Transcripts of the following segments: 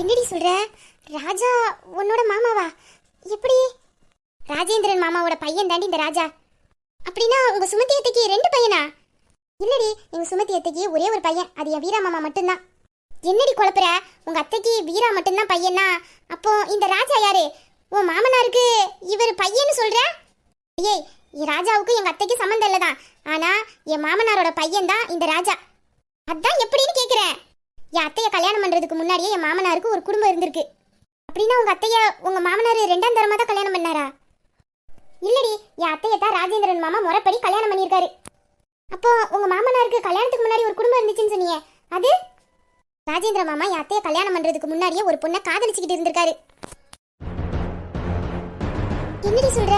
என்னடி சொல்ற? ராஜா உன்னோட மாமாவா? எப்படி? ராஜேந்திரன் மாமாவோட பையன் தாண்டி இந்த ராஜா. அப்படின்னா உங்க சுமதி அத்தைக்கு ரெண்டு பையனா? இல்லடி எங்க சுமதி அத்தைக்கு ஒரே ஒரு பையன். அது என் வீரா மாமா மட்டும்தான். என்னடி குழப்புற? உங்க அத்தைக்கு வீரா மட்டும்தான் பையனா? அப்போ இந்த ராஜா யாரு? உன் மாமனாருக்கு இவர் பையன்னு சொல்ற? ஏய் என் ராஜாவுக்கு எங்க அத்தைக்கு சம்மந்தம் இல்லதான். ஆனா என் மாமனாரோட பையன் தான் இந்த ராஜா. அதான் எப்படின்னு கேக்குறேன். என் அத்தையை கல்யாணம் பண்ணுறதுக்கு முன்னாடியே என் மாமனாருக்கு ஒரு குடும்பம் இருந்திருக்கு. அப்படின்னா உங்கள் அத்தையை உங்கள் மாமனார் ரெண்டாம் தரமாக தான் கல்யாணம் பண்ணாரா? இல்லடி என் அத்தையை தான் ராஜேந்திரன் மாமா முறைப்படி கல்யாணம் பண்ணியிருக்காரு. அப்போ உங்கள் மாமனாருக்கு கல்யாணத்துக்கு முன்னாடி ஒரு குடும்பம் இருந்துச்சுன்னு சொன்னீங்க. அது? ராஜேந்திர மாமா என் அத்தையை கல்யாணம் பண்ணுறதுக்கு முன்னாடியே ஒரு பொண்ணை காதலிச்சுக்கிட்டு இருந்திருக்காரு. என்னடி சொல்கிற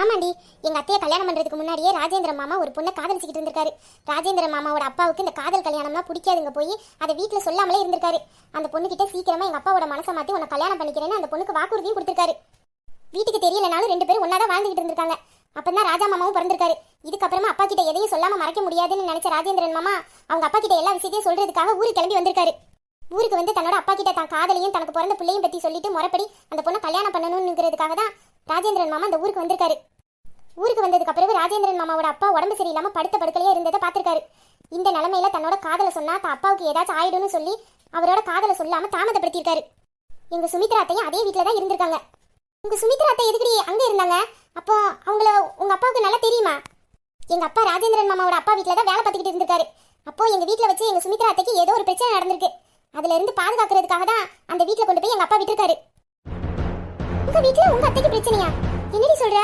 ஆமாண்டி எங்க அத்தையை கல்யாணம் பண்றதுக்கு முன்னாடியே ராஜேந்திர மாமா ஒரு பொண்ணை காதலிச்சுக்கிட்டு இருந்திருக்காரு. ராஜேந்திர மாமாவோட அப்பாவுக்கு இந்த காதல் கல்யாணம்லாம் பிடிக்காதுங்க போய் அதை வீட்டில் சொல்லாமலே இருந்திருக்காரு. அந்த பொண்ணுகிட்ட சீக்கிரமா எங்க அப்பாவோட மனசை மாத்தி உன்னை கல்யாணம் பண்ணிக்கிறேன்னு அந்த பொண்ணுக்கு வாக்குறுதியும் கொடுத்திருக்காரு. வீட்டுக்கு தெரியலனாலும் ரெண்டு பேரும் ஒன்னா தான் வாழ்ந்துகிட்டு இருந்திருக்காங்க. அப்பதான் ராஜா மாமாவும் பிறந்திருக்காரு. இதுக்கப்புறமா அப்பா கிட்ட எதையும் சொல்லாம மறைக்க முடியாதுன்னு நினைச்ச ராஜேந்திரன் மாமா அவங்க அப்பா கிட்ட எல்லா விஷயத்தையும் சொல்றதுக்காக ஊருக்கு கிளம்பி வந்திருக்காரு. ஊருக்கு வந்து தன்னோட அப்பா கிட்ட தான் காதலையும் தனக்கு பிறந்த பிள்ளையும் பத்தி சொல்லிட்டு முறைப்படி அந்த பொண்ணை கல்யாணம் பண்ணணும்ங்கிறதுக்காக தான் ராஜேந்திரன் மாமா அந்த ஊருக்கு வந்திருக்காரு. ஊருக்கு வந்ததுக்கு பிறகு ராஜேந்திரன் மாமாவோட அப்பா உடம்பு சரியில்லாம படுத்த படுக்கலையே இருந்ததை பார்த்திருக்காரு. இந்த நிலைமையில தன்னோட காதலை சொன்னா தான் அப்பாவுக்கு ஏதாச்சும் ஆயிடும்னு சொல்லி அவரோட காதலை சொல்லாம தாமதப்படுத்தியிருக்காரு. எங்க சுமித்ரா அத்தையும் அதே வீட்டில் தான் இருந்திருக்காங்க. உங்க சுமித்ரா அத்தை எதுக்கடி அங்க இருந்தாங்க? அப்போ அவங்கள உங்க அப்பாவுக்கு நல்லா தெரியுமா? எங்க அப்பா ராஜேந்திரன் மாமாவோட அப்பா வீட்டில் தான் வேலை பார்த்துக்கிட்டு இருந்திருக்காரு. அப்போ எங்க வீட்டில் வச்சு எங்க சுமித்ரா அத்தைக்கு ஏதோ ஒரு பிரச்சனை நடந்திருக்கு. அதுல இருந்து பாதுகாக்கிறதுக்காக தான் அந்த வீட்டில் கொண்டு போய் எங்க அப்பா விட்டுருக்காரு. உங்க வீட்டில் உங்க அத்தைக்கு பிரச்சனையா? என்னடி சொல்ற?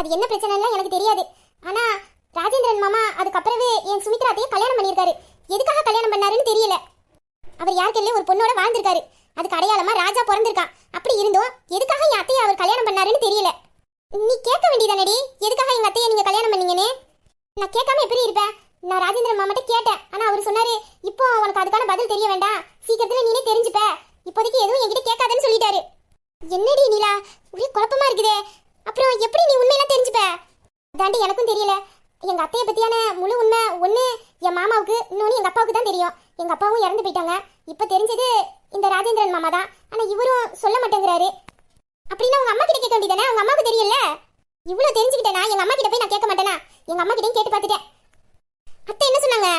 அது என்ன பிரச்சனைலாம் எனக்கு தெரியாது. ஆனா ராஜேந்திரன் மாமா அதுக்கப்புறவே என் சுமித்ரா அத்தையை கல்யாணம் பண்ணியிருக்காரு. எதுக்காக கல்யாணம் பண்ணாருன்னு தெரியல. அவர் யாருக்கெல்லாம் ஒரு பொண்ணோட வாழ்ந்திருக்காரு. அதுக்கு அடையாளமா ராஜா பிறந்திருக்கான். அப்படி இருந்தும். எதுக்காக என் அத்தையை அவர் கல்யாணம் பண்ணாருன்னு தெரியல. நீ கேட்க வேண்டியதானடி? எதுக்காக எங்க அத்தையை நீங்க கல்யாணம் பண்ணீங்கன்னு? நான் கேட்காம எப்படி இருப்பேன்? நான் ராஜேந்திரன் மாமாட்ட கேட்டேன். ஆனா அவர் சொன்னாரு இப்போ உனக்கு அதுக்கான பதில் தெரிய வேண்டாம். சீக்கிரத்துல நீனே தெரிஞ்சுப்ப. இப்போதைக்கு எதுவும் என்கிட்ட கேட்காதன்னு சொல்லிட்டாரு. என்னடி நீலா? ஒரே குழப்பமா இருக்குதே. அப்புறம் எப்படி நீ உண்மையெல்லாம் தெரிஞ்சுப்ப? அதாண்டி எனக்கும் தெரியல. எங்க அத்தையை பத்தியான முழு உண்மை ஒண்ணு என் மாமாவுக்கு இன்னொன்னு எங்க அப்பாவுக்கு தான் தெரியும். எங்க அப்பாவும் இறந்து போயிட்டாங்க. இப்ப தெரிஞ்சது இந்த ராஜேந்திரன் மாமா தான். ஆனா இவரும் சொல்ல மாட்டேங்கிறாரு. அப்படின்னா உங்க அம்மா கிட்ட கேட்க வேண்டியதானே உங்க அம்மாவுக்கு தெரியல. இவ்வளவு தெரிஞ்சுக்கிட்டேனா? எங்க அம்மா கிட்ட போய் நான் கேட்க மாட்டேனா? எங்க அம்மா கிட்டயும் கேட்டு பார்த்துட்டேன். அத்தை என்ன சொன்னாங்க?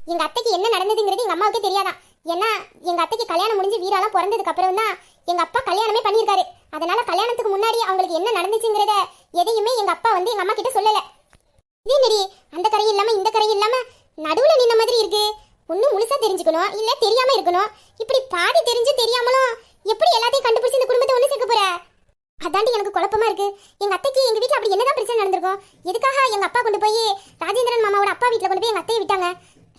எங்க அத்தைக்கு என்ன நடந்ததுங்கிறது எங்க அம்மாவுக்கே தெரியாதான். ஏன்னா எங்க அத்தைக்கு கல்யாணம் முடிஞ்சு வீராலாம் பிறந்ததுக்கு அப்புறம் தான் எங்க அப்பா கல்யாணமே பண்ணியிருக்காரு. அதனால கல்யாணத்துக்கு முன்னாடி அவங்களுக்கு என்ன நடந்துச்சுங்கிறத எதையுமே எங்க அப்பா வந்து எங்க அம்மா கிட்ட சொல்லல. இதே மாரி அந்த கரை இல்லாம இந்த கரை இல்லாம நடுவுல நின்ன மாதிரி இருக்கு. ஒண்ணு முழுசா தெரிஞ்சுக்கணும் இல்ல தெரியாம இருக்கணும். இப்படி பாதி தெரிஞ்சு தெரியாமலும் எப்படி எல்லாத்தையும் கண்டுபிடிச்சு இந்த குடும்பத்தை ஒண்ணு சேர்க்க போற? அதாண்டி எனக்கு குழப்பமா இருக்கு. எங்க அத்தைக்கு எங்க வீட்டுல அப்படி என்னதான் பிரச்சனை நடந்திருக்கும்? எதுக்காக எங்க அப்பா கொண்டு போய் ராஜேந்திரன் மாமாவோட அப்பா வீட்டுல கொண்டு போய் எங்க அத்தையை விட்டாங்க?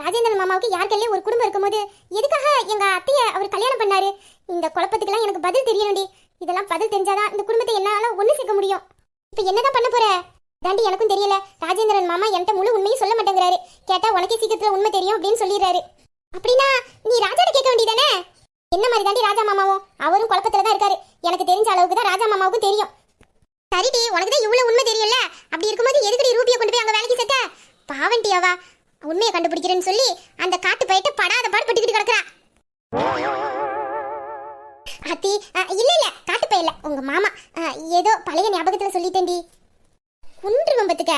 ராஜேந்திரன் மாமாவுக்கு யாருக்கெல்லாம் ஒரு குடும்பம் இருக்கும்போது எதுக்காக எங்க அத்தைய அவர் கல்யாணம் பண்ணாரு? இந்த குழப்பத்துக்கெல்லாம் எனக்கு பதில் தெரியணும்டி. இதெல்லாம் பதில் தெரிஞ்சாதான் இந்த குடும்பத்தை என்னால ஒண்ணு சேர்க்க முடியும். இப்ப என்னதான் பண்ண போற? தாண்டி எனக்கும் தெரியல. ராஜேந்திரன் மாமா என்கிட்ட முழு உண்மையும் சொல்ல மாட்டேங்கிறாரு. கேட்டா உனக்கே சீக்கிரத்துல உண்மை தெரியும் அப்படின்னு சொல்லிடுறாரு. அப்படின்னா நீ ராஜாட்ட கேட்க வேண்டியதானே? என்ன மாதிரி தாண்டி ராஜா மாமாவும்? அவரும் குழப்பத்துல தான் இருக்காரு. எனக்கு தெரிஞ்ச அளவுக்கு தான் ராஜா மாமாவுக்கும் தெரியும். சரிடி உனக்கு தான் இவ்வளவு உண்மை தெரியும்ல? அப்படி இருக்கும்போது எதுக்கடி ரூபியை கொண்டு போய் அங்க வேலைக்கு சேர்த்த? பாவண்டி அவா. உண்மையை கண்டுபிடிக்கிறேன்னு சொல்லி அந்த காட்டு போயிட்டு படாத பாடு பட்டுக்கிட்டு கிடக்குறா. அத்தி இல்ல இல்ல காட்டு பையல உங்க மாமா. ஏதோ பழைய ஞாபகத்துல சொல்லிட்டேன்டி. குன்று வம்பத்துக்க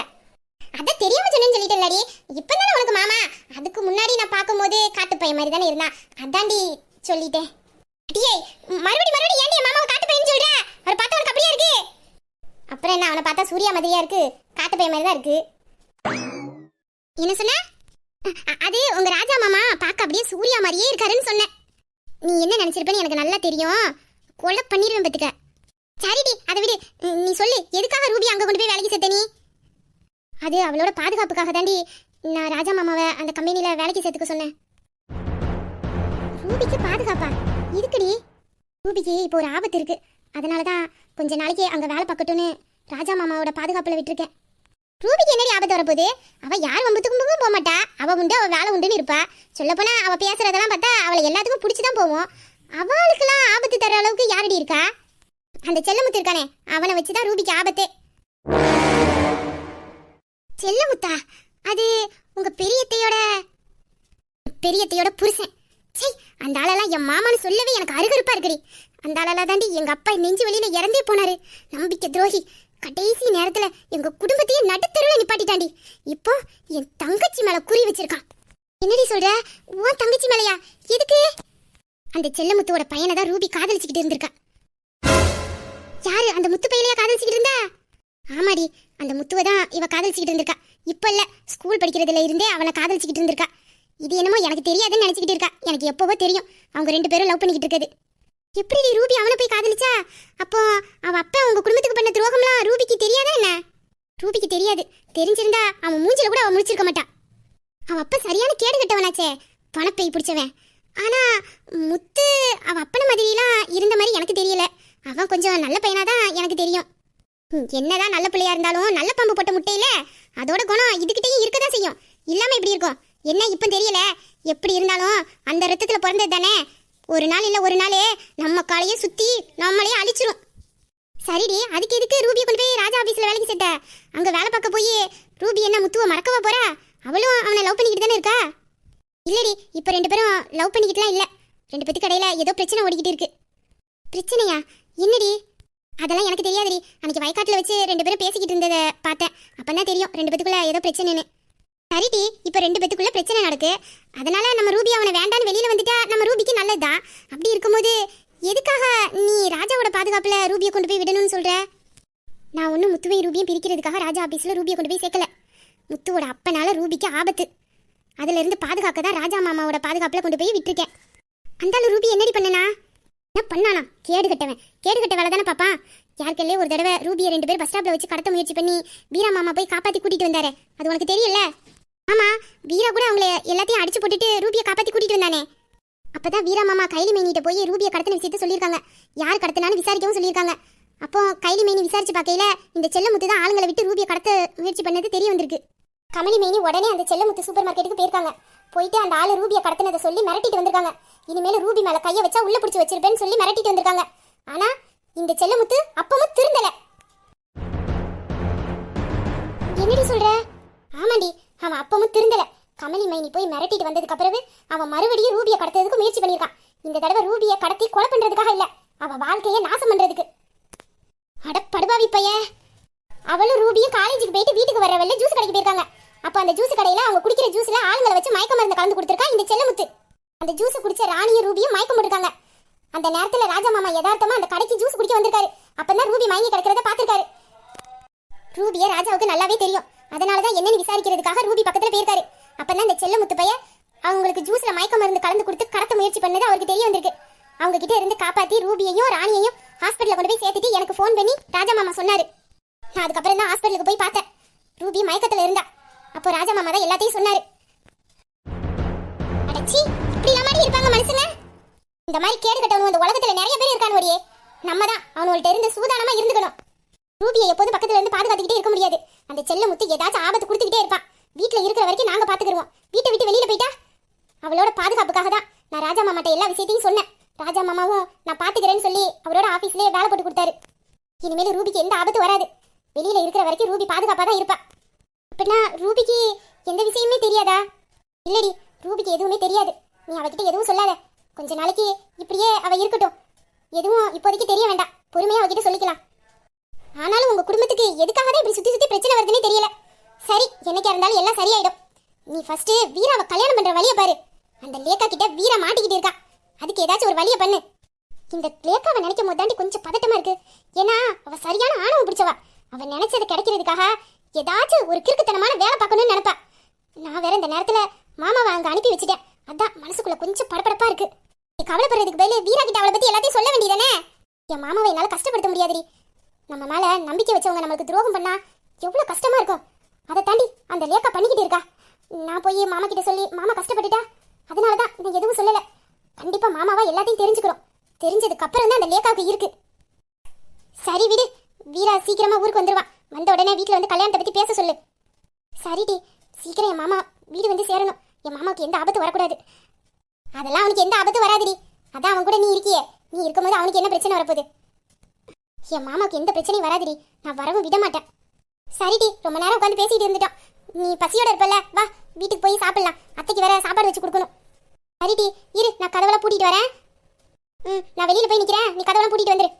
அதான் தெரியாம சொன்னேன்னு சொல்லிட்டேன்லடி. இப்பதானே உனக்கு மாமா? அதுக்கு முன்னாடி நான் பார்க்கும்போது காட்டு பையன் மாதிரி தானே இருந்தான். அதான்டி சொல்லிட்டேன். அடியே மறுபடி மறுபடி ஏன்டி மாமா காட்டு பையன் சொல்ற? அவர் பார்த்தா உனக்கு அப்படியே இருக்கு? அப்புறம் என்ன அவனை பார்த்தா சூர்யா மாதிரியா இருக்கு? காட்டு பையன் மாதிரி தான் இருக்கு. என்ன சொன்ன? அது உங்க ராஜா மாமா பார்க்க அப்படியே சூர்யா மாதிரியே இருக்காருன்னு சொன்னேன். நீ என்ன நினைச்சிருப்பேன்னு எனக்கு நல்லா தெரியும். கொலை பண்ணிடுவேன் பத்துக்க சரிடி அதை விடு. நீ சொல்லு எதுக்காக ரூபி அங்கே கொண்டு போய் வேலைக்கு சேர்த்த நீ? அது அவளோட பாதுகாப்புக்காக தாண்டி நான் ராஜா மாமாவை அந்த கம்பெனியில் வேலைக்கு சேர்த்துக்க சொன்னேன். ரூபிக்கு பாதுகாப்பா? இருக்குடி ரூபிக்கு இப்போ ஒரு ஆபத்து இருக்கு. அதனால தான் கொஞ்ச நாளைக்கு அங்கே வேலை பார்க்கட்டும்னு ராஜா மாமாவோட பாதுகாப்பில் விட்டுருக்கேன். ரூபிக்கு என்னடி ஆபத்து வரப்போகுது? அவ யார் வம்பத்துக்கும் போக மாட்டா. அவ உண்டு அவ வேலை உண்டுன்னு இருப்பா. சொல்லப்போனா அவ பேசுறதெல்லாம் பார்த்தா அவளை எல்லாத்துக்கும் பிடிச்சி தான் போவோம். அவளுக்கெல்லாம் ஆபத்து தர அளவுக்கு யாரடி இருக்கா? அந்த செல்லமுத்து இருக்கானே அவனை வச்சுதான் ரூபிக்கு ஆபத்து. செல்லமுத்தா அது உங்க பெரியத்தையோட பெரியத்தையோட புருஷன். சை அந்த ஆளெல்லாம் என் மாமான்னு சொல்லவே எனக்கு அருகருப்பா இருக்குடி. அந்த ஆளெல்லாம் தாண்டி எங்க அப்பா நெஞ்சு வெளியில இறந்தே போனாரு. நம்பிக்கை துரோகி. கடைசி நேரத்துல எங்க குடும்பத்தையே நடுத்தருவில் நிப்பாட்டிட்டாண்டி. இப்போ என் தங்கச்சி மேல குறி வச்சிருக்கான். என்னடி சொல்ற? உன் தங்கச்சி மேலையா? எதுக்கு? அந்த செல்லமுத்துவோட பையனை தான் ரூபி காதலிச்சுக்கிட்டு இருந்திருக்கா. யாரு? அந்த முத்து பையலையா காதலிச்சுக்கிட்டு இருந்தா? ஆமாடி அந்த முத்துவை தான் இவ காதலிச்சுக்கிட்டு இருந்திருக்கா. இப்ப இல்ல ஸ்கூல் படிக்கிறதுல இருந்தே அவனை காதலிச்சுக்கிட்டு இருந்திருக்கா. இது என்னமோ எனக்கு தெரியாதுன்னு நினைச்சுக்கிட்டு இருக்கா. எனக்கு எப்பவோ தெரியும். அவங்க ரெண்டு பேரும் லவ் பண்ணிக்கிட்டு இருக்குது எப்படி நீ ரூபி அவனை போய் காதலிச்சா? அப்போ அவ அப்பா உங்க குடும்பத்துக்கு பண்ண துரோகம்லாம் ரூபிக்கு தெரியாதா என்ன? ரூபிக்கு தெரியாது. தெரிஞ்சிருந்தா அவன் மூஞ்சில கூட அவன் முடிச்சிருக்க மாட்டா. அவ அப்பா சரியான கேடு கட்டவனாச்சே பணப்பை பிடிச்சவன். ஆனா முத்து அவ அப்பன மாதிரிலாம் இருந்த மாதிரி எனக்கு தெரியல. அவன் கொஞ்சம் நல்ல பையனா தான் எனக்கு தெரியும். என்னதான் நல்ல பிள்ளையா இருந்தாலும் நல்ல பாம்பு போட்ட முட்டையில அதோட குணம் இதுகிட்டயும் இருக்கதான் செய்யும். இல்லாம இப்படி இருக்கும்? என்ன இப்ப தெரியல. எப்படி இருந்தாலும் அந்த ரத்தத்துல பிறந்தது தானே? ஒரு நாள் இல்லை ஒரு நாளே நம்ம காலையே சுற்றி நம்மளையே அழிச்சிரும். சரிடி அதுக்கு எதுக்கு ரூபியை கொண்டு போய் ராஜா ஆஃபீஸில் வேலைக்கு சேர்த்த? அங்கே வேலை பார்க்க போய் ரூபி என்ன முத்துவை மறக்கவா போகிறா அவளும் அவனை லவ் பண்ணிக்கிட்டு தானே இருக்கா? இல்லடி இப்போ ரெண்டு பேரும் லவ் பண்ணிக்கிட்டுலாம் இல்லை. ரெண்டு பேத்துக்கு இடையில ஏதோ பிரச்சனை ஓடிக்கிட்டு இருக்கு. பிரச்சனையா? என்னடி? அதெல்லாம் எனக்கு தெரியாதுடி. அன்னைக்கு வயக்காட்டில் வச்சு ரெண்டு பேரும் பேசிக்கிட்டு இருந்ததை பார்த்தேன். அப்பதான் தெரியும் ரெண்டு பேத்துக்குள்ளே ஏதோ பிரச்சனைன்னு. சரிடி இப்போ ரெண்டு பேத்துக்குள்ள பிரச்சனை நடக்கு. அதனால நம்ம ரூபி அவனை வேண்டான்னு வெளியில வந்துட்டா நம்ம ரூபிக்கு நல்லதுதான். அப்படி இருக்கும்போது எதுக்காக நீ ராஜாவோட பாதுகாப்புல ரூபியை கொண்டு போய் விடணும்னு சொல்ற? நான் ஒன்றும் முத்துவையும் ரூபியும் பிரிக்கிறதுக்காக ராஜா ஆபீஸ்ல ரூபியை கொண்டு போய் சேர்க்கல. முத்துவோட அப்பனால ரூபிக்கு ஆபத்து. அதுல இருந்து பாதுகாக்க தான் ராஜா மாமாவோட பாதுகாப்புல கொண்டு போய் விட்டுருக்கேன். அந்தாலும் ரூபி என்னடி பண்ணனா? என்ன பண்ணானா? கேடு கட்டவன். கேடு கட்ட வேலை தானே பாப்பா யாருக்கல்லே ஒரு தடவை ரூபியை ரெண்டு பேர் பஸ் ஸ்டாப்ல வச்சு கடத்த முயற்சி பண்ணி வீரா மாமா போய் காப்பாத்தி கூட்டிட்டு வந்தாரு. அது உனக்கு தெரியல ஆமா வீரா கூட அவங்கள எல்லாத்தையும் அடிச்சு போட்டுட்டு ரூபியை காப்பாத்தி கூட்டிட்டு வந்தானே. அப்பதான் வீரா மாமா கைலி மேனிட்ட போய் ரூபியை கடத்தின விஷயத்த சொல்லியிருக்காங்க. யார் கடத்தினான்னு விசாரிக்கவும் சொல்லியிருக்காங்க. அப்போ கைலி மேனி விசாரிச்சு பார்க்கையில இந்த செல்லமுத்து தான் ஆளுங்களை விட்டு ரூபியை கடத்த முயற்சி பண்ணது தெரிய வந்திருக்கு. கமலி மேனி உடனே அந்த செல்லமுத்து சூப்பர் மார்க்கெட்டுக்கு போயிருக்காங்க. போயிட்டு அந்த ஆளு ரூபியை கடத்தினதை சொல்லி மிரட்டிட்டு வந்திருக்காங்க. இனிமேல ரூபி மேல கையை வச்சா உள்ள பிடிச்சி வச்சிருப்பேன்னு சொல்லி மிரட்டிட்டு வந்திருக்காங்க. ஆனா இந்த செல்லமுத்து அப்பவும் திருந்தல. என்னடி சொல்ற? ஆமாண்டி அவன் அப்பவும் திருந்தல. கமலி மைனி போய் மிரட்டிட்டு வந்ததுக்கு பிறகு அவன் மறுபடியும் ரூபியை கடத்துறதுக்கு முயற்சி பண்ணியிருக்கான். இந்த தடவை ரூபியை கடத்தி கொலை பண்றதுக்காக இல்ல. அவ வாழ்க்கையை நாசம் பண்றதுக்கு. அட படுபாவி பையன் அவளும் ரூபியும் காலேஜுக்கு போயிட்டு வீட்டுக்கு வர வெளில ஜூஸ் கடைக்கு போயிருக்காங்க. அப்ப அந்த ஜூஸ் கடையில அவங்க குடிக்கிற ஜூஸ்ல ஆளுங்களை வச்சு மயக்க மருந்து கலந்து கொடுத்துருக்கா இந்த செல்லமுத்து. அந்த ஜூஸ் குடிச்ச ராணியும் ரூபியும் மயக்கம் போட்டுருக்காங்க. அந்த நேரத்துல ராஜா மாமா யதார்த்தமா அந்த கடைக்கு ஜூஸ் குடிக்க வந்திருக்காரு. அப்பதான் ரூபி மயங்கி கிடக்கிறத பாத்திருக்காரு ரூபிய ராஜாவுக்கு நல்லாவே தெரியும். அதனாலதான் என்னன்னு விசாரிக்கிறதுக்காக ரூபி பக்கத்துல போயிருக்காரு. அப்பதான் இந்த செல்லமுத்து பையன் அவங்களுக்கு ஜூஸ்ல மயக்க மருந்து கலந்து கொடுத்து கடத்த முயற்சி பண்ணது அவருக்கு தெரிய வந்திருக்கு. அவங்க கிட்ட இருந்து காப்பாத்தி ரூபியையும் ராணியையும் ஹாஸ்பிட்டல கொண்டு போய் சேர்த்துட்டு எனக்கு ஃபோன் பண்ணி ராஜா மாமா சொன்னாரு. நான் அதுக்கப்புறம் தான் ஹாஸ்பிட்டலுக்கு போய் பார்த்தேன். ரூபி மயக்கத்துல இருந்தா. அப்போ ராஜா மாமா தான் எல்லாத்தையும் சொன்னாரு. அடச்சி இப்படி மாதிரி இருப்பாங்க மனுஷங்க. இந்த மாதிரி கேடு கட்டவனும் இந்த உலகத்துல நிறைய பேர் இருக்கானுவடியே நம்ம தான் அவனுங்கள்ட்ட இருந்து சூதானமா இருந்துக்கணும். ரூபியை எப்போதும் பக்கத்துல இருந்து பாதுகாத்துக்கிட்டே இருக்க முடியாது. அந்த செல்ல முத்து ஏதாச்சும் ஆபத்து கொடுத்துக்கிட்டே இருப்பான். வீட்டுல இருக்கிற வரைக்கும் நாங்க பாத்துக்கிடுவோம் வீட்டை விட்டு வெளியில போயிட்டா? அவளோட பாதுகாப்புக்காக தான். நான் ராஜா மாமாட்ட எல்லா விஷயத்தையும் சொன்னேன். ராஜா மாமாவும் நான் பாத்துக்கிறேன்னு சொல்லி அவரோட ஆபீஸ்லயே வேலை போட்டு கொடுத்தாரு. இனிமேல் ரூபிக்கு எந்த ஆபத்து வராது. வெளியில இருக்கிற வரைக்கும் ரூபி பாதுகாப்பா தான் இருப்பா. அப்படின்னா ரூபிக்கு எந்த விஷயமே தெரியாதா? இல்லடி ரூபிக்கு எதுவுமே தெரியாது. நீ அவகிட்ட எதுவும் சொல்லாத. கொஞ்ச நாளைக்கு இப்படியே அவ இருக்கட்டும். எதுவும் இப்போதைக்கு தெரிய வேண்டாம். பொறுமையா அவகிட்ட சொல்லிக்கலாம். ஆனாலும் உங்க குடும்பத்துக்கு எதுக்காக தான் இப்படி சுத்தி சுத்தி பிரச்சனை வருதுன்னே தெரியல. சரி என்னைக்கா இருந்தாலும் எல்லாம் சரியாயிடும். நீ ஃபர்ஸ்ட் வீராவை கல்யாணம் பண்ற வழியை பாரு. அந்த லேக்கா கிட்ட வீரா மாட்டிக்கிட்டு இருக்கா. அதுக்கு ஏதாச்சும் ஒரு வழியை பண்ணு. இந்த லேக்காவை நினைக்கும் போது தாண்டி கொஞ்சம் பதட்டமா இருக்கு. ஏன்னா அவ சரியான ஆணவம் பிடிச்சவா. அவ நினைச்சது கிடைக்கிறதுக்காக ஏதாச்சும் ஒரு கிறுக்குத்தனமான வேலை பார்க்கணும்னு நினைப்பா. நான் வேற இந்த நேரத்துல மாமாவை அங்க அனுப்பி வச்சுட்டேன். அதான் மனசுக்குள்ள கொஞ்சம் படபடப்பா இருக்கு. நீ கவலைப்படுறதுக்கு பதிலு வீரா கிட்ட அவளை பத்தி எல்லாத்தையும் சொல்ல வேண்டியதானே என் மாமாவை என்னால கஷ்டப்படுத்த முடியாதுடி. நம்ம மேல நம்பிக்கை வச்சவங்க நம்மளுக்கு துரோகம் பண்ணா எவ்வளவு கஷ்டமா இருக்கும். அதை தாண்டி அந்த லேக்கா பண்ணிக்கிட்டு இருக்கா. நான் போய் மாமா கிட்ட சொல்லி மாமா கஷ்டப்பட்டுட்டா? அதனாலதான் நான் எதுவும் சொல்லல. கண்டிப்பா மாமாவா எல்லாத்தையும் தெரிஞ்சுக்கிறோம். தெரிஞ்சதுக்கு அப்புறம் தான் அந்த லேக்காவுக்கு இருக்கு. சரி விடு. வீரா சீக்கிரமா ஊருக்கு வந்துருவான் வந்த உடனே வீட்டில் வந்து கல்யாணத்தை பத்தி பேச சொல்லு. சரிடி சீக்கிரம் என் மாமா வீடு வந்து சேரணும். என் மாமாவுக்கு எந்த ஆபத்து வரக்கூடாது. அதெல்லாம் அவனுக்கு எந்த ஆபத்து வராதுடி. அதான் அவன் கூட நீ இருக்கியே. நீ இருக்கும்போது அவனுக்கு என்ன பிரச்சனை வரப்போகுது? என் மாமாவுக்கு எந்த பிரச்சனையும் வராதுடி. நான் வரவும் விட மாட்டேன் சரிடி ரொம்ப நேரம் உட்காந்து பேசிட்டு இருந்துட்டோம். நீ பசியோட இருப்பல வா வீட்டுக்கு போய் சாப்பிடலாம். அத்தைக்கு வேற சாப்பாடு வச்சு கொடுக்கணும். சரிடி இரு நான் கதவெல்லாம் பூட்டிட்டு வரேன். ம் நான் வெளியில போய் நிக்கிறேன். நீ கதவெல்லாம் பூட்டிட்டு வந்துரு.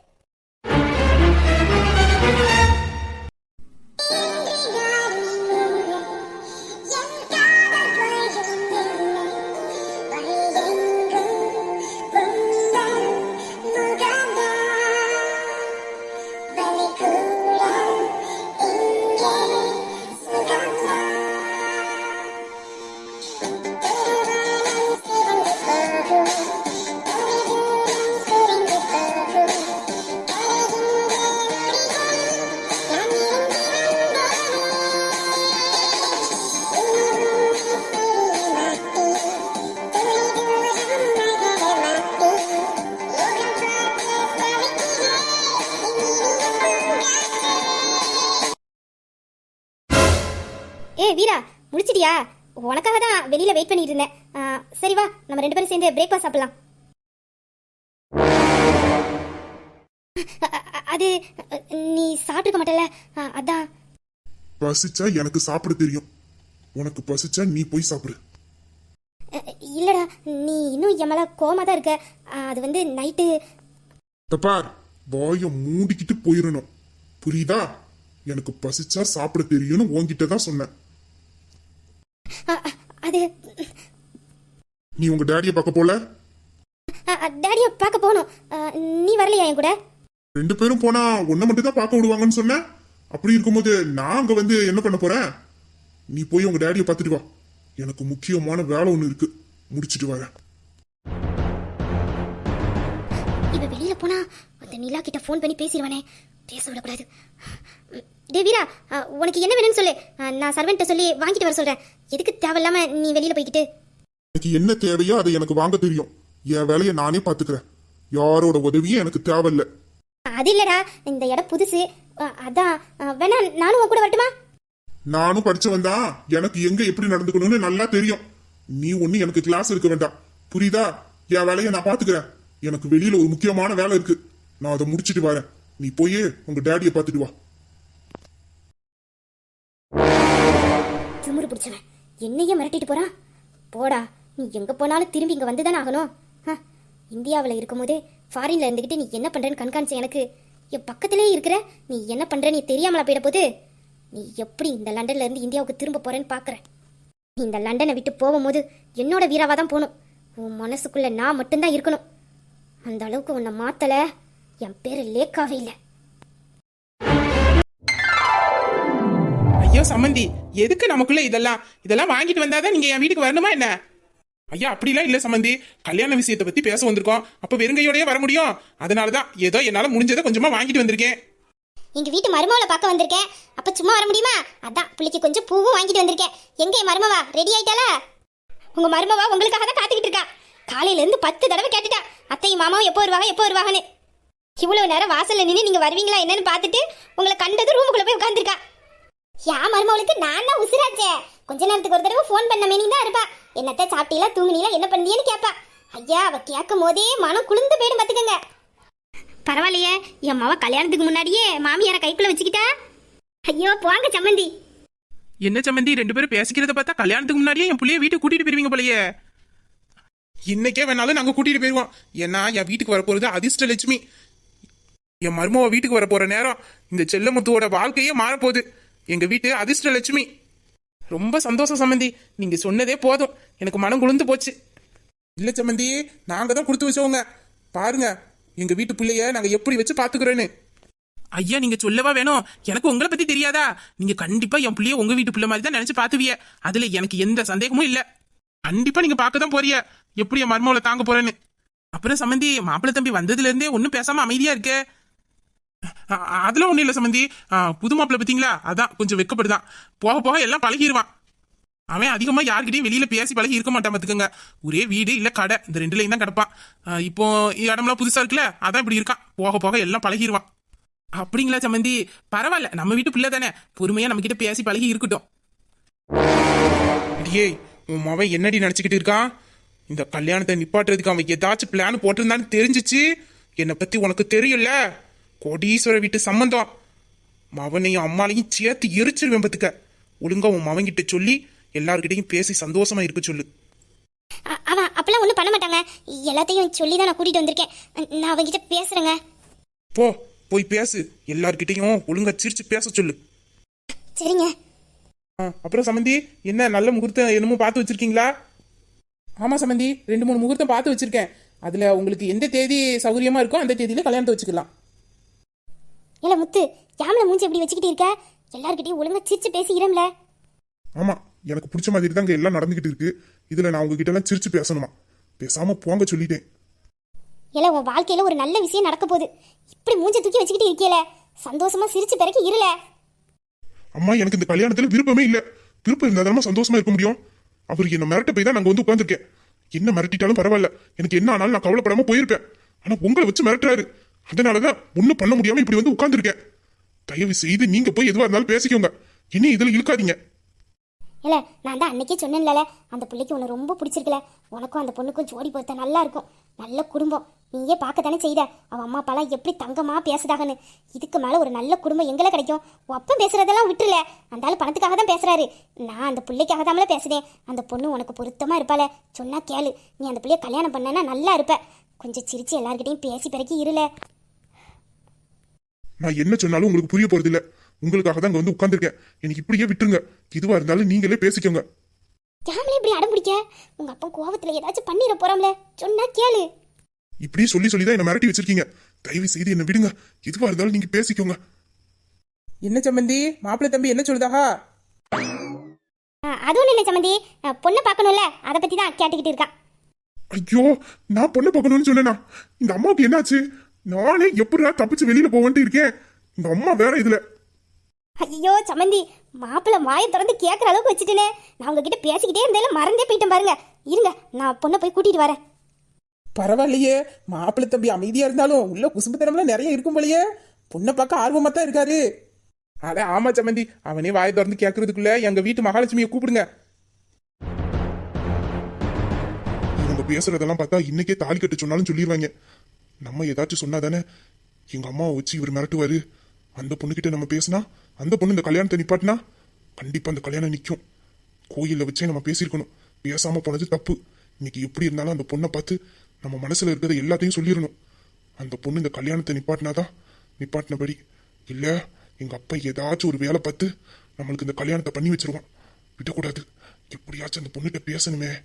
சாப்பிடலாம் அது நீ சாப்பிட்டுக்க மாட்டல அதான். பசிச்சா எனக்கு சாப்பிட தெரியும். உனக்கு பசிச்சா நீ போய் சாப்பிடு. இல்லடா நீ இன்னும் என் மேல கோமா தான் இருக்க அது வந்து நைட்டு. தப்பார் வாய மூடிக்கிட்டு போயிடணும் புரியுதா? எனக்கு பசிச்சா சாப்பிட தெரியும்னு உன்கிட்ட தான் சொன்னேன். அது. நீ உங்க டேடிய பார்க்க போல? டேடியை பார்க்க போகணும். நீ வரலையா என் கூட? ரெண்டு பேரும் போனா உன்னை மட்டும் தான் பார்க்க விடுவாங்கன்னு சொன்னேன் அப்படி இருக்கும்போது நான் அங்க வந்து என்ன பண்ண போறேன்? நீ போய் உங்க டேடிய பார்த்துட்டு வா. எனக்கு முக்கியமான வேலை ஒண்ணு இருக்கு. முடிச்சிட்டு வரேன். இவ வெளியில போனா அந்த நிலா கிட்ட ஃபோன் பண்ணி பேசிடுவானே. பேச விடக்கூடாது. டேய் வீரா உனக்கு என்ன வேணும்னு சொல்லு. நான் சர்வெண்ட்டை சொல்லி வாங்கிட்டு வர சொல்றேன். எதுக்கு தேவையில்லாம நீ வெளியில போய்கிட்டு எனக்கு என்ன தேவையோ அதை எனக்கு வாங்க தெரியும். என் வேலையை நானே பாத்துக்கிறேன் யாரோட உதவியும் எனக்கு தேவையில்ல. அது இல்லடா இந்த இடம் புதுசு. அ, அதான் அ, வேணா நானும் உன் கூட வரட்டுமா? நானும் படிச்சவன் தான். எனக்கு எங்க எப்படி நடந்துக்கணும்னு நல்லா தெரியும். நீ ஒண்ணு எனக்கு கிளாஸ் இருக்க வேண்டாம். புரியுதா? என் வேலையை நான் பாத்துக்கிறேன் எனக்கு வெளியில ஒரு முக்கியமான வேலை இருக்கு. நான் அதை முடிச்சிட்டு வரேன். நீ போய் உங்க டேடிய பாத்துட்டு வா. திமிரு பிடிச்சவன். என்னையே மிரட்டிட்டு போறான். போடா நீ எங்க போனாலும் திரும்பி இங்க வந்துதானே ஆகணும். இந்தியாவில் இருக்கும்போது ஃபாரின்ல இருந்துக்கிட்டு நீ என்ன பண்ணுறேன்னு கண்காணிச்ச எனக்கு? என் பக்கத்திலே இருக்கிற நீ என்ன பண்ணுற நீ தெரியாமலா போயிட போது நீ எப்படி இந்த லண்டன்ல இருந்து இந்தியாவுக்கு திரும்ப போறேன்னு பார்க்குற நீ இந்த லண்டனை விட்டு போகும்போது என்னோட வீராவாக தான் போகணும். உன் மனசுக்குள்ள நான் மட்டும்தான் இருக்கணும். அந்த அளவுக்கு உன்னை மாத்தலை. என் பேரு லேக்காவே இல்லை. ஐயோ சம்மந்தி எதுக்கு நமக்குள்ள இதெல்லாம்? இதெல்லாம் வாங்கிட்டு வந்தாதான் நீங்க என் வீட்டுக்கு வரணுமா என்ன? ஐயா அப்படிலாம் இல்ல சம்மந்தி கல்யாண விஷயத்தை பத்தி பேச வந்திருக்கோம். அப்ப வெறுங்கையோடய வர முடியும். அதனாலதான் ஏதோ என்னால முடிஞ்சதை கொஞ்சமா வாங்கிட்டு வந்திருக்கேன். எங்க வீட்டு மருமவளை பார்க்க வந்திருக்கேன். அப்ப சும்மா வர முடியுமா? அதான் பிள்ளைக்கு கொஞ்சம் பூவும் வாங்கிட்டு வந்திருக்கேன். எங்க என் மருமவா? ரெடி ஆயிட்டாளா? உங்க மருமவா உங்களுக்காக தான் காத்துக்கிட்டு இருக்கா. காலையில இருந்து பத்து தடவை கேட்டுட்டா. அத்தையும் மாமாவும் எப்போ வருவாங்க எப்போ வருவாங்கன்னு. இவ்வளவு நேரம் வாசல்ல நின்று நீங்க வருவீங்களா என்னன்னு பார்த்துட்டு உங்களை கண்டது ரூமுக்குள்ள போய் உட்காந்துருக்கா யா மருமவளுக்கு நான் தான் உசுராச்சே. கொஞ்ச நேரத்துக்கு ஒரு தடவை ஃபோன் பண்ண மேனி தான் இருப்பா. என்னத்த சாப்பிட்டீங்களா தூங்குனீங்களா என்ன பண்ணியேன்னு கேட்பா ஐயா அவ கேட்கும் போதே மனம் குளிர்ந்து போயிடும் பாத்துக்கங்க பரவாயில்லையே என் மாவ கல்யாணத்துக்கு முன்னாடியே மாமியாரை கைக்குள்ள வச்சுக்கிட்டா? ஐயோ போங்க சம்மந்தி. என்ன சம்மந்தி ரெண்டு பேரும் பேசிக்கிறத பார்த்தா கல்யாணத்துக்கு முன்னாடியே என் புள்ளைய வீட்டுக்கு கூட்டிட்டு போயிருவீங்க போலயே. இன்னைக்கே வேணாலும் நாங்க கூட்டிட்டு போயிருவோம். ஏன்னா என் வீட்டுக்கு வர போறது அதிர்ஷ்ட லட்சுமி என் மருமவ வீட்டுக்கு வர போற நேரம் இந்த செல்லமுத்துவோட வாழ்க்கையே மாறப்போகுது. எங்க வீட்டு அதிர்ஷ்ட லட்சுமி ரொம்ப சந்தோஷம் சம்மந்தி நீங்க சொன்னதே போதும். எனக்கு மனம் குளிர்ந்து போச்சு. இல்ல சம்மந்தி நாங்க தான் கொடுத்து வச்சவங்க. பாருங்க எங்க வீட்டு பிள்ளைய நாங்க எப்படி வச்சு பாத்துக்கிறோன்னு. ஐயா நீங்க சொல்லவா வேணும்? எனக்கு உங்களை பத்தி தெரியாதா? நீங்க கண்டிப்பா என் பிள்ளைய உங்க வீட்டு பிள்ளை மாதிரி தான் நினைச்சு பாத்துவிய. அதுல எனக்கு எந்த சந்தேகமும் இல்ல. கண்டிப்பா நீங்க பார்க்க தான் போறிய. எப்படி என் மர்மாவில தாங்க போறேன்னு. அப்புறம் சம்மந்தி மாப்பிள்ளை தம்பி வந்ததுல இருந்தே ஒன்னும் பேசாம அமைதியா இருக்கே. அதெல்லாம் ஒன்றும் இல்லை சம்மந்தி புது மாப்பிள்ள பார்த்தீங்களா அதான் கொஞ்சம் வெக்கப்படுதான் போக போக எல்லாம் பழகிடுவான் அவன் அதிகமாக யார்கிட்டையும் வெளியில் பேசி பழகி இருக்க மாட்டான் பார்த்துக்கோங்க ஒரே வீடு இல்லை கடை இந்த ரெண்டுலேயும் தான் கிடப்பான். இப்போ இடம்லாம் புதுசாக இருக்குல்ல அதான் இப்படி இருக்கான். போக போக எல்லாம் பழகிடுவான் அப்படிங்களா சம்மந்தி பரவாயில்ல நம்ம வீட்டு பிள்ளை தானே. பொறுமையாக நம்மக்கிட்ட பேசி பழகி இருக்கட்டும். அடியே உன் மவன் என்னடி நினச்சிக்கிட்டு இருக்கான்? இந்த கல்யாணத்தை நிப்பாட்டுறதுக்கு அவன் ஏதாச்சும் பிளான் போட்டிருந்தான்னு தெரிஞ்சிச்சு? என்னை பற்றி உனக்கு தெரியல கோடீஸ்வர வீட்டு சம்பந்தம். மவனையும் அம்மாலையும் சேர்த்து எரிச்சிருவேன் பத்துக்க ஒழுங்கா உன் மவன்கிட்ட சொல்லி எல்லார்கிட்டையும் பேசி சந்தோஷமா இருக்க சொல்லு. அ- அவன் அப்பெல்லாம் ஒன்றும் பண்ண மாட்டாங்க. எல்லாத்தையும் சொல்லி தான் நான் கூட்டிகிட்டு வந்திருக்கேன். நான் அவங்ககிட்ட பேசுகிறேங்க போ போய் பேசு. எல்லார்கிட்டயும் ஒழுங்கா சிரிச்சு பேச சொல்லு. சரிங்க. அப்புறம் சமந்தி என்ன நல்ல முகூர்த்தம் என்னமோ பார்த்து வச்சிருக்கீங்களா? ஆமா சமந்தி ரெண்டு மூணு முகூர்த்தம் பார்த்து வச்சிருக்கேன். அதுல உங்களுக்கு எந்த தேதி சௌகரியமா இருக்கோ அந்த தேதியில கல்யாணத்தை வச்சுக்கலாம். இல்ல முத்து யாமல மூஞ்சி எப்படி வச்சுக்கிட்டு இருக்க? எல்லார்கிட்டயும் ஒழுங்கா சிரிச்சு பேசிக்கிறோம்ல ஆமா எனக்கு பிடிச்ச மாதிரி தான் இங்க எல்லாம் நடந்துகிட்டு இருக்கு. இதுல நான் உங்ககிட்ட எல்லாம் சிரிச்சு பேசணுமா? பேசாம போங்க சொல்லிட்டேன். இல்ல உன் வாழ்க்கையில ஒரு நல்ல விஷயம் நடக்க போகுது. இப்படி மூஞ்ச தூக்கி வச்சுக்கிட்டு இருக்கியல. சந்தோஷமா சிரிச்சு பிறகு இருல அம்மா எனக்கு இந்த கல்யாணத்துல விருப்பமே இல்ல. விருப்பம் இருந்தா தானே சந்தோஷமா இருக்க முடியும்? அவர் என்ன மிரட்ட போய் தான் நாங்க வந்து உட்காந்துருக்கேன் என்ன மிரட்டிட்டாலும் பரவாயில்ல. எனக்கு என்ன ஆனாலும் நான் கவலைப்படாம போயிருப்பேன். ஆனா உங்களை வச்சு மிரட்டுறாரு. அதனாலதான் ஒண்ணும் பண்ண முடியாம இப்படி வந்து உட்காந்துருக்கேன் தயவு செய்து நீங்க போய் எதுவா இருந்தாலும் பேசிக்கோங்க. என்ன இதுல இழுக்காதீங்க. இல்லை நான் தான் அன்னைக்கே சொன்னேன்ல அந்த பிள்ளைக்கு உன்னை ரொம்ப பிடிச்சிருக்கல. உனக்கும் அந்த பொண்ணுக்கும் ஜோடி பொறுத்த நல்லா இருக்கும். நல்ல குடும்பம். நீயே பார்க்கத்தானே செய்த. அவன் அம்மா அப்பாலாம் எப்படி தங்கமா பேசுதாகன்னு இதுக்கு மேலே ஒரு நல்ல குடும்பம் எங்களை கிடைக்கும். ஒப்பம் பேசுகிறதெல்லாம் பேசுறதெல்லாம் விட்டுல அந்த ஆள் பணத்துக்காக தான் பேசுறாரு. நான் அந்த பிள்ளைக்காக தாமல பேசுதேன் அந்த பொண்ணு உனக்கு பொருத்தமா இருப்பாள? சொன்னா கேளு. நீ அந்த பிள்ளைய கல்யாணம் பண்ணனா நல்லா இருப்ப. கொஞ்சம் சிரிச்சு எல்லாருக்கிட்டையும் பேசி பிறகு இருல நான் என்ன சொன்னாலும் உங்களுக்கு புரிய போறது இல்ல உங்களுக்காக தான் இங்க வந்து உட்கார்ந்திருக்கேன். எனக்கு இப்படியே விட்டுருங்க. எதுவா இருந்தாலும் நீங்களே பேசிக்கோங்க. யாமலே இப்படி அடம் பிடிக்க? உங்க அப்பா கோவத்துல ஏதாச்சும் பண்ணிட போறாம்ல. சொன்னா கேளு. இப்படியே சொல்லி சொல்லி தான் என்ன மிரட்டி வச்சிருக்கீங்க. தயவு செய்து என்ன விடுங்க. எதுவா இருந்தாலும் நீங்க பேசிக்கோங்க. என்ன சம்மந்தி மாப்பிள்ளை தம்பி என்ன சொல்லுதாகா? ஆ, அது ஒன்றும் இல்லை சம்மந்தி ஆ, பொண்ணை பார்க்கணும்ல. அதை பற்றி தான் கேட்டுக்கிட்டு இருக்கா. ஐயோ நான் பொண்ணு பார்க்கணும்னு சொன்னேனா? இந்த அம்மாவுக்கு என்னாச்சு? நானே எப்படிடா தப்பிச்சு வெளியில போவேன்ட்டு இருக்கேன் இந்த அம்மா வேற இதுல. ஐயோ சம்மந்தி மாப்பிள்ளை வாயை திறந்து கேட்குற அளவுக்கு வச்சுட்டேனே. நான் உங்ககிட்ட பேசிக்கிட்டே இருந்தாலும் மறந்தே போயிட்டேன் பாருங்க. இருங்க நான் பொண்ணை போய் கூட்டிட்டு வரேன். பரவாயில்லையே மாப்பிள்ளை தம்பி அமைதியா இருந்தாலும் உள்ள குசும்புத்தனம்லாம் நிறைய இருக்கும் போலயே. பொண்ணை பார்க்க ஆர்வமா தான் இருக்காரு. அட ஆமா சம்மந்தி அவனே வாயை திறந்து கேட்கறதுக்குள்ள எங்க வீட்டு மகாலட்சுமியை கூப்பிடுங்க. இவங்க பேசுறதெல்லாம் பார்த்தா இன்னைக்கே தாலி கட்ட சொன்னாலும் சொல்லிடுவாங்க நம்ம ஏதாச்சும் சொன்னா தானே எங்கள் அம்மாவை வச்சு இவர் மிரட்டுவார். அந்த பொண்ணுக்கிட்ட நம்ம பேசினா அந்த பொண்ணு இந்த கல்யாணத்தை நிப்பாட்டினா கண்டிப்பாக அந்த கல்யாணம் நிற்கும் கோயிலில் வச்சே நம்ம பேசியிருக்கணும். பேசாமல் போனது தப்பு. இன்னைக்கு எப்படி இருந்தாலும் அந்த பொண்ணை பார்த்து நம்ம மனசில் இருக்கிறத எல்லாத்தையும் சொல்லிடணும். அந்த பொண்ணு இந்த கல்யாணத்தை நிப்பாட்டினாதான் நிப்பாட்டினபடி இல்லை எங்கள் அப்பா ஏதாச்சும் ஒரு வேலை பார்த்து நம்மளுக்கு இந்த கல்யாணத்தை பண்ணி வச்சிருவான். விடக்கூடாது. எப்படியாச்சும் அந்த பொண்ணுகிட்ட பேசணுமே.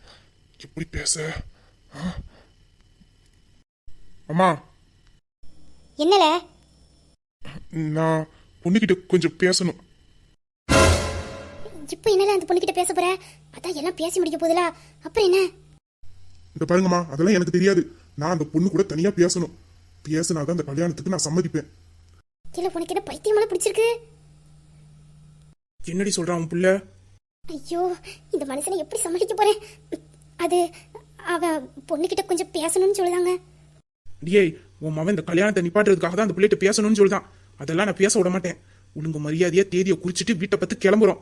எப்படி பேச? ஆ? அம்மா. என்னல? நான் பொண்ணுகிட்ட கொஞ்சம் பேசணும். இப்போ என்னல அந்த பொண்ணுகிட்ட பேச போற? அதான் எல்லாம் பேசி முடிக்க போதுல அப்புறம் என்ன? இந்த பாருங்கம்மா அதெல்லாம் எனக்கு தெரியாது. நான் அந்த பொண்ணு கூட தனியா பேசணும். பேசினாதான் அந்த கல்யாணத்துக்கு நான் சம்மதிப்பேன். இல்லை உனக்கு என்ன பைத்தியமெல்லாம் பிடிச்சிருக்கு? என்னடி சொல்றான் உன் புள்ள? ஐயோ இந்த மனுஷனை எப்படி சமாளிக்க போறேன்? அது அவன் பொண்ணுகிட்ட கொஞ்சம் பேசணும்னு சொல்லுதாங்க டியே உன் மவன் இந்த கல்யாணத்தை நிப்பாட்டுறதுக்காக தான் அந்த பிள்ளைகிட்ட பேசணும்னு சொல்லிட்டான் அதெல்லாம் நான் பேச விட மாட்டேன். ஒழுங்கு மரியாதையா தேதியை குறிச்சிட்டு வீட்டை பத்தி கிளம்புறோம்.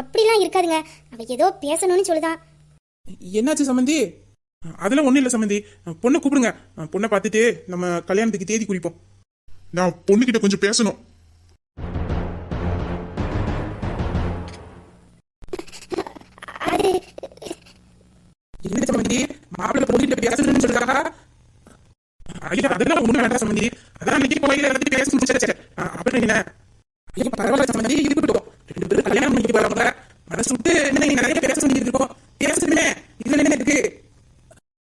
அப்படிலாம் இருக்காதுங்க. அவ ஏதோ பேசணும்னு சொல்லுதான் என்னாச்சு சம்மந்தி அதெல்லாம் ஒண்ணும் இல்ல சம்மந்தி பொண்ணை கூப்பிடுங்க. பொண்ணை பார்த்துட்டு நம்ம கல்யாணத்துக்கு தேதி குறிப்போம். நான் பொண்ணுகிட்ட கொஞ்சம் பேசணும். என்ன சம்மந்தி மாப்பிள்ளை பொண்ணுகிட்ட பேசணும்னு சொல்றாங்க ஐயா அதெல்லாம் ஒண்ணும் வேண்டாம் சம்பந்தி அதான் அன்னைக்கு கோயில எல்லாத்தையும் பேசி முடிச்சாச்சு அப்புறம் என்ன? ஐயா பரவாயில்ல சம்பந்தி இருக்கட்டும் ரெண்டு பேரும் கல்யாணம் பண்ணிட்டு போறவங்க மனசு விட்டு என்ன நிறைய பேச வேண்டியது இருக்கும். பேசுமே இதுல என்ன இருக்கு?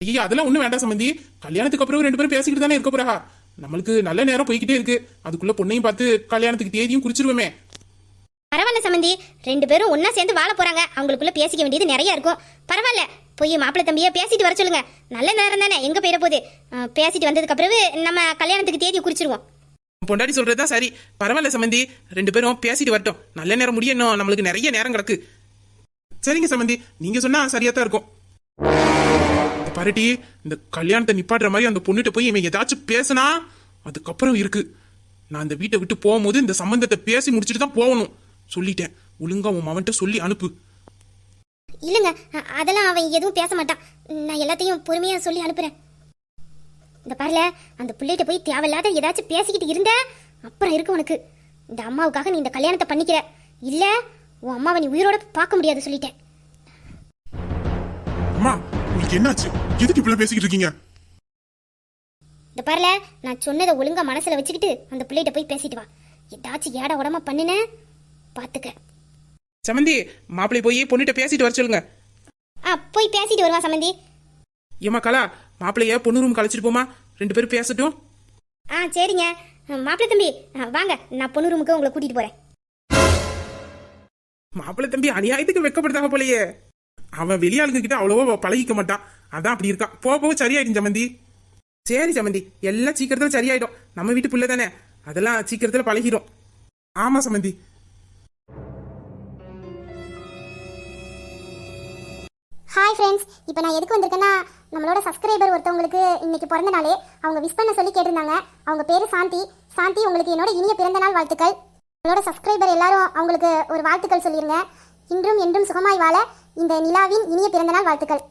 ஐயா அதெல்லாம் ஒண்ணும் வேண்டாம் சம்பந்தி கல்யாணத்துக்கு அப்புறம் ரெண்டு பேரும் பேசிக்கிட்டு தானே இருக்க போறா. நம்மளுக்கு நல்ல நேரம் போய்கிட்டே இருக்கு. அதுக்குள்ள பொண்ணையும் பார்த்து கல்யாணத்துக்கு தேதியும் குறிச்சிருவோமே. பரவாயில்ல சம்பந்தி ரெண்டு பேரும் ஒன்னா சேர்ந்து வாழ போறாங்க. அவங்களுக்குள்ள பேசிக்க வேண்டியது நிறைய இருக்கும். பரவாயில்ல. போய் மாப்பிள்ளை தம்பியை பேசிட்டு வர சொல்லுங்க. நல்ல நேரம் தானே எங்க போயிட போகுது? பேசிட்டு வந்ததுக்கு பிறகு நம்ம கல்யாணத்துக்கு தேதி குறிச்சிருவோம். பொண்டாடி சொல்றதுதான் சரி. பரவாயில்ல சமந்தி ரெண்டு பேரும் பேசிட்டு வரட்டும். நல்ல நேரம் முடியணும். நம்மளுக்கு நிறைய நேரம் கிடக்கு. சரிங்க சமந்தி நீங்க சொன்னா சரியா தான் இருக்கும். இந்த இந்த கல்யாணத்தை நிப்பாடுற மாதிரி அந்த பொண்ணுகிட்ட போய் இவன் ஏதாச்சும் பேசினா அதுக்கப்புறம் இருக்கு. நான் இந்த வீட்டை விட்டு போகும்போது இந்த சம்பந்தத்தை பேசி முடிச்சுட்டு தான் போகணும். சொல்லிட்டேன். ஒழுங்கா உன் மவன்கிட்ட சொல்லி அனுப்பு. இல்லைங்க அதெல்லாம் அவன் எதுவும் பேச மாட்டான். நான் எல்லாத்தையும் பொறுமையா சொல்லி அனுப்புறேன். இந்த பாருல அந்த பிள்ளைகிட்ட போய் தேவையில்லாத ஏதாச்சும் பேசிக்கிட்டு இருந்த அப்புறம் இருக்கு உனக்கு. இந்த அம்மாவுக்காக நீ இந்த கல்யாணத்தை பண்ணிக்கிற. இல்ல உன் அம்மாவை நீ உயிரோட பார்க்க முடியாது சொல்லிட்டேன். அம்மா உங்களுக்கு என்னாச்சு? எதுக்கு இப்படி பேசிக்கிட்டு இருக்கீங்க? இந்த பாருல நான் சொன்னதை ஒழுங்கா மனசுல வச்சுக்கிட்டு அந்த பிள்ளைகிட்ட போய் பேசிட்டு வா. ஏதாச்சும் ஏட உடம்ப பண்ணுன பாத்துக்க. சமந்தி மாப்பிள்ளை போய் பொண்ணுகிட்ட பேசிட்டு வர சொல்லுங்க. ஆ போய் பேசிட்டு வருவான் சம்மந்தி ஏமா கலா மாப்பிள்ளைய பொண்ணு ரூம் கழிச்சிட்டு போமா ரெண்டு பேரும் பேசட்டும். ஆ சரிங்க. மாப்பிள்ளை தம்பி வாங்க. நான் பொண்ணு ரூமுக்கு உங்களை கூட்டிட்டு போறேன். மாப்பிள்ளை தம்பி அநியாயத்துக்கு வெக்கப்படுத்தாங்க போலயே. அவன் வெளியாளுங்க கிட்ட அவ்வளவா பழகிக்க மாட்டான். அதான் அப்படி இருக்கான். போக போக சரியாயிடும் சமந்தி. சரி சமந்தி எல்லாம் சீக்கிரத்துல சரியாயிடும். நம்ம வீட்டு புள்ள தானே அதெல்லாம் சீக்கிரத்துல பழகிடும் ஆமா சமந்தி. ஹாய் ஃப்ரெண்ட்ஸ் இப்போ நான் எதுக்கு வந்திருக்கேன்னா நம்மளோட சப்ஸ்கிரைபர் ஒருத்தவங்களுக்கு இன்னைக்கு பிறந்த நாளே. அவங்க விஷ் பண்ண சொல்லி கேட்டிருந்தாங்க. அவங்க பேர் சாந்தி. சாந்தி உங்களுக்கு என்னோட இனிய பிறந்த நாள் வாழ்த்துக்கள். நம்மளோட சப்ஸ்கிரைபர் எல்லாரும் அவங்களுக்கு ஒரு வாழ்த்துக்கள் சொல்லியிருங்க இன்றும் என்றும் சுகமாய் வாழ இந்த நிலாவின் இனிய பிறந்த நாள் வாழ்த்துக்கள்.